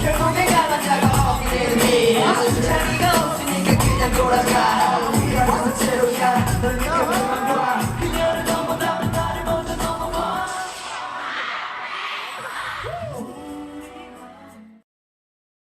결국에 가만자가 없게 되는 일 자리가 없으니까 그냥 돌아가 안녕.